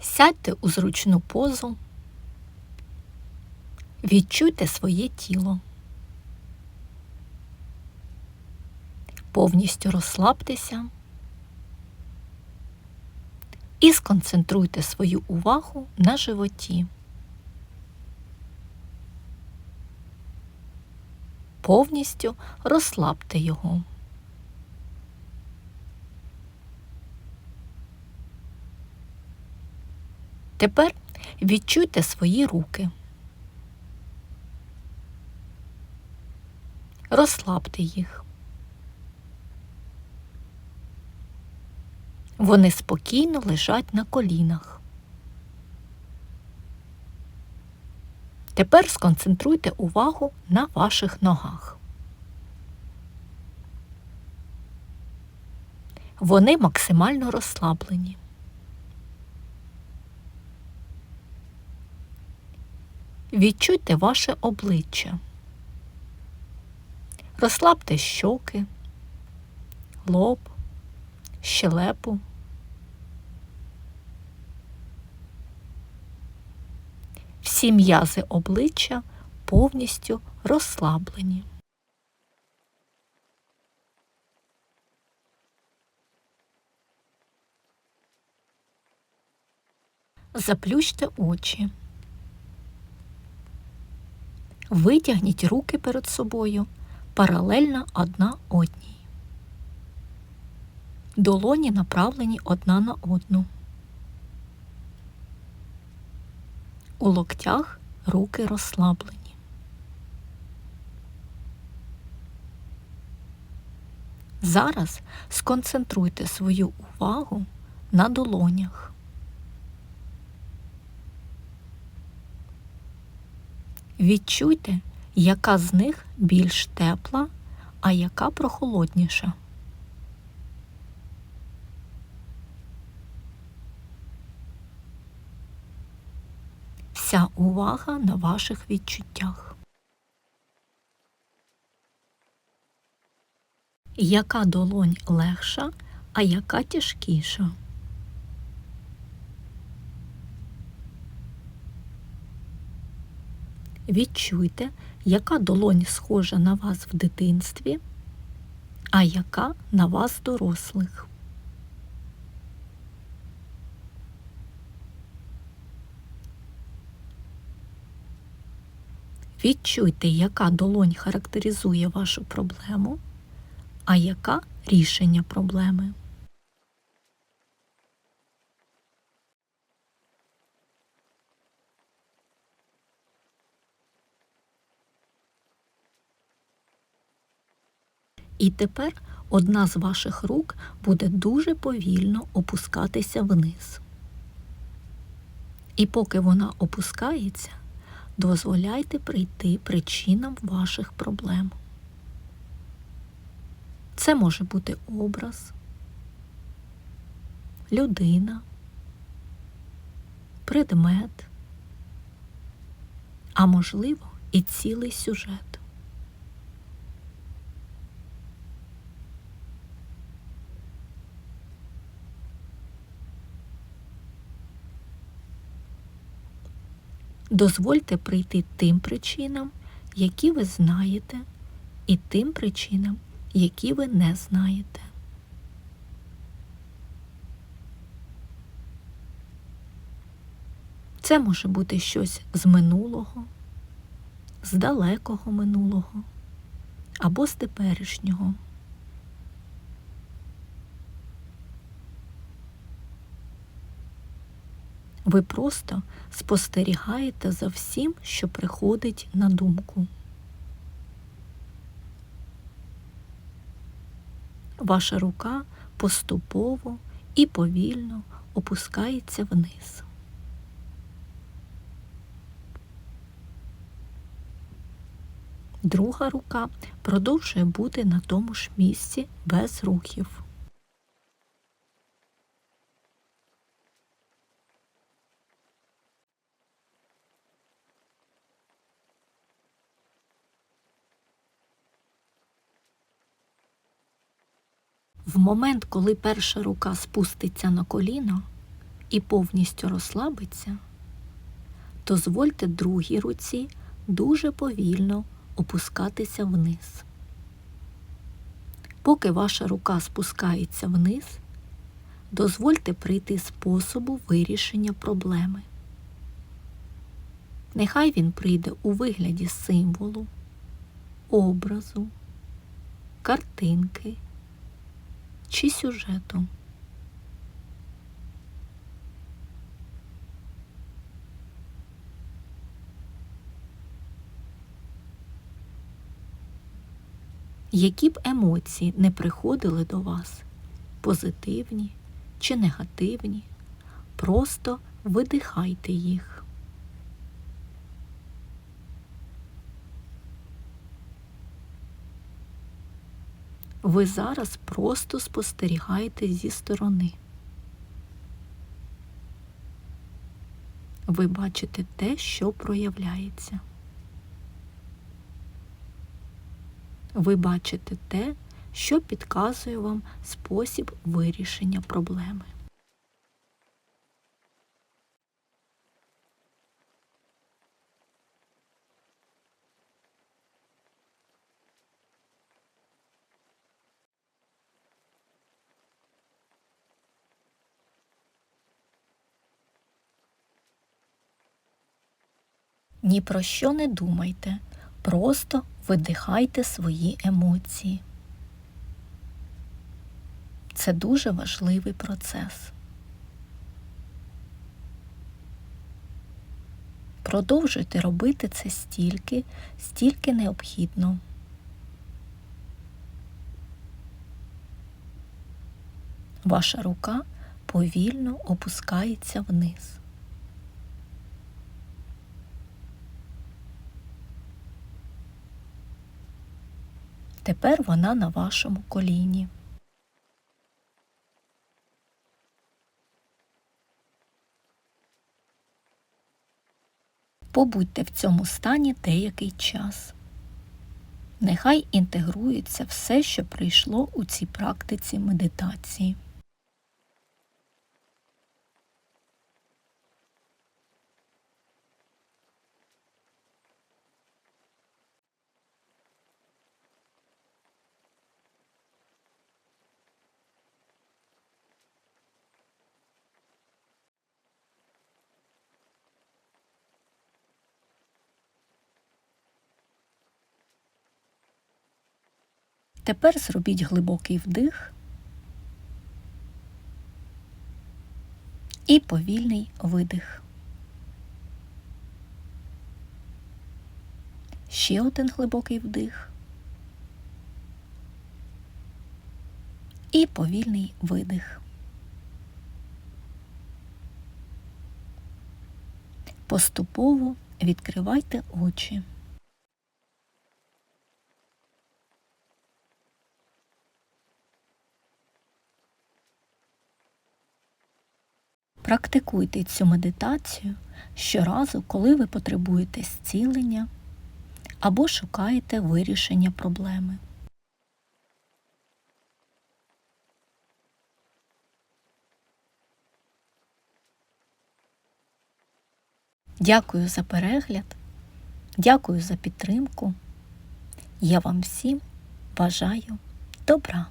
Сядьте у зручну позу, відчуйте своє тіло. Повністю розслабтеся і сконцентруйте свою увагу на животі. Повністю розслабте його. Тепер відчуйте свої руки. Розслабте їх. Вони спокійно лежать на колінах. Тепер сконцентруйте увагу на ваших ногах. Вони максимально розслаблені. Відчуйте ваше обличчя. Розслабте щоки, лоб, щелепу. Всі м'язи обличчя повністю розслаблені. Заплющте очі. Витягніть руки перед собою паралельно одна одній. Долоні направлені одна на одну. У локтях руки розслаблені. Зараз сконцентруйте свою увагу на долонях. Відчуйте, яка з них більш тепла, а яка прохолодніша. Вся увага на ваших відчуттях. Яка долонь легша, а яка тяжкіша? Відчуйте, яка долонь схожа на вас в дитинстві, а яка на вас дорослих. Відчуйте, яка долонь характеризує вашу проблему, а яка рішення проблеми. І тепер одна з ваших рук буде дуже повільно опускатися вниз. І поки вона опускається, дозволяйте прийти причинам ваших проблем. Це може бути образ, людина, предмет, а можливо і цілий сюжет. Дозвольте прийти тим причинам, які ви знаєте, і тим причинам, які ви не знаєте. Це може бути щось з минулого, з далекого минулого або з теперішнього. Ви просто спостерігаєте за всім, що приходить на думку. Ваша рука поступово і повільно опускається вниз. Друга рука продовжує бути на тому ж місці без рухів. В момент, коли перша рука спуститься на коліно, і повністю розслабиться, дозвольте другій руці дуже повільно опускатися вниз. Поки ваша рука спускається вниз, дозвольте прийти способу вирішення проблеми. Нехай він прийде у вигляді символу, образу, картинки чи сюжету. Які б емоції не приходили до вас, позитивні чи негативні, просто видихайте їх. Ви зараз просто спостерігаєте зі сторони. Ви бачите те, що проявляється. Ви бачите те, що підказує вам спосіб вирішення проблеми. Ні про що не думайте, просто видихайте свої емоції. Це дуже важливий процес. Продовжуйте робити це стільки, стільки необхідно. Ваша рука повільно опускається вниз. Тепер вона на вашому коліні. Побудьте в цьому стані деякий час. Нехай інтегрується все, що прийшло у цій практиці медитації. Тепер зробіть глибокий вдих і повільний видих. Ще один глибокий вдих і повільний видих. Поступово відкривайте очі. Практикуйте цю медитацію щоразу, коли ви потребуєте зцілення або шукаєте вирішення проблеми. Дякую за перегляд, дякую за підтримку. Я вам всім бажаю добра.